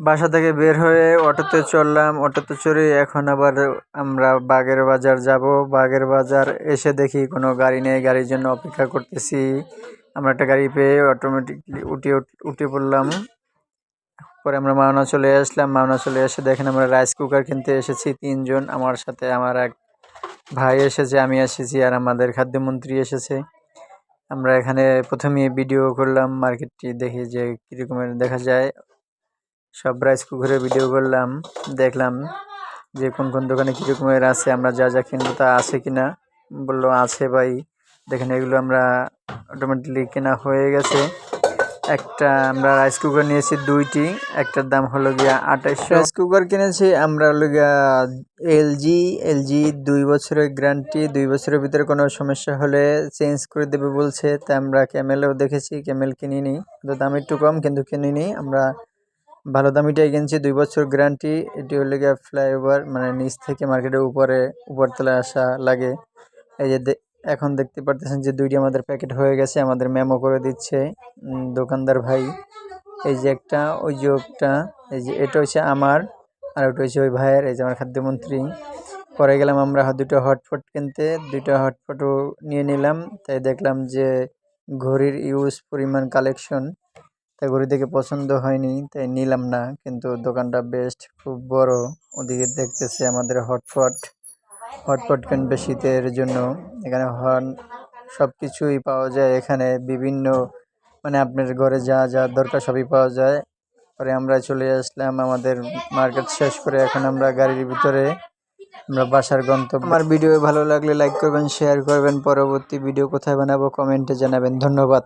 বাসা থেকে বের হয়ে অটোতে চললাম। অটোতে চড়ে এখন আবার আমরা বাগের বাজার যাব। বাগের বাজার এসে দেখি কোনো গাড়ি নেই। গাড়ির জন্য অপেক্ষা করতেছি। আমরা একটা গাড়ি পেয়ে অটোমেটিকলি উঠে উঠে পড়লাম। পরে আমরা মাওনা চলে আসলাম। মাওনা চলে এসে দেখেন আমরা রাইস কুকার কিনতে এসেছি। তিনজন, আমার সাথে আমার এক ভাই এসেছে, আমি এসেছি আর আমাদের খাদ্যমন্ত্রী এসেছে। আমরা এখানে প্রথমে ভিডিও করলাম মার্কেটটি দেখি যে কীরকমের দেখা যায়। সব রাইস কুকারের ভিডিও করলাম, দেখলাম যে কোন কোন দোকানে কীরকমের আছে, আমরা যা যা কিনবো তা আছে কিনা। বলল, আছে ভাই। দেখেন, এগুলো আমরা অটোমেটিকলি কেনা হয়ে গেছে। একটা আমরা রাইস কুকার নিয়েছি দুইটি, একটার দাম হলো গিয়া আঠাইশশো। রাইস কুকার কিনেছি, আমরা হলো গিয়া এলজি এলজি দুই বছরের গ্যারান্টি দুই বছরের ভিতরে কোনো সমস্যা হলে চেঞ্জ করে দেবে বলছে। তাই আমরা ক্যামেলেও দেখেছি ক্যামেল কিনিনি। তো দাম একটু কম, কিন্তু কিনিনি। আমরা ভালো দামিটাই কিনছি দুই বছর গ্যারান্টি। এটি হলো গিয়া ফ্লাইওভার মানে নিচ থেকে মার্কেটের উপরে উপর উপরতলায় আসা লাগে। এই যে এখন দেখতে পারতেছেন যে দুইটি আমাদের প্যাকেট হয়ে গেছে, আমাদের মেমো করে দিচ্ছে দোকানদার ভাই। এই যে একটা, ওই যে একটা, এই যে এটা হচ্ছে আমার, আর ওটা হচ্ছে ওই ভাইয়ের, এই যে আমার খাদ্যমন্ত্রী। পরে গেলাম আমরা দুটো হটপট কিনতে, দুটো হটপটও নিয়ে নিলাম। তাই দেখলাম যে ঘড়ির ইউজ পরিমাণ কালেকশন। তাই ঘড়ি দেখে পছন্দ হয়নি, তাই নিলাম না। কিন্তু দোকানটা বেস্ট খুব বড়, ওদিকে দেখতেছে আমাদের হটপট। হটপট কিনবে শীতের জন্য। এখানে হর্ন সব কিছুই পাওয়া যায়। এখানে বিভিন্ন মানে আপনার ঘরে যা যা দরকার সবই পাওয়া যায়। পরে আমরা চলে আসলাম, আমাদের মার্কেট শেষ করে এখন আমরা গাড়ির ভিতরে আমরা বাসার গন্তব্য। আমার ভিডিও ভালো লাগলে লাইক করবেন শেয়ার করবেন। পরবর্তী ভিডিও কোথায় বানাবো কমেন্টে জানাবেন। ধন্যবাদ।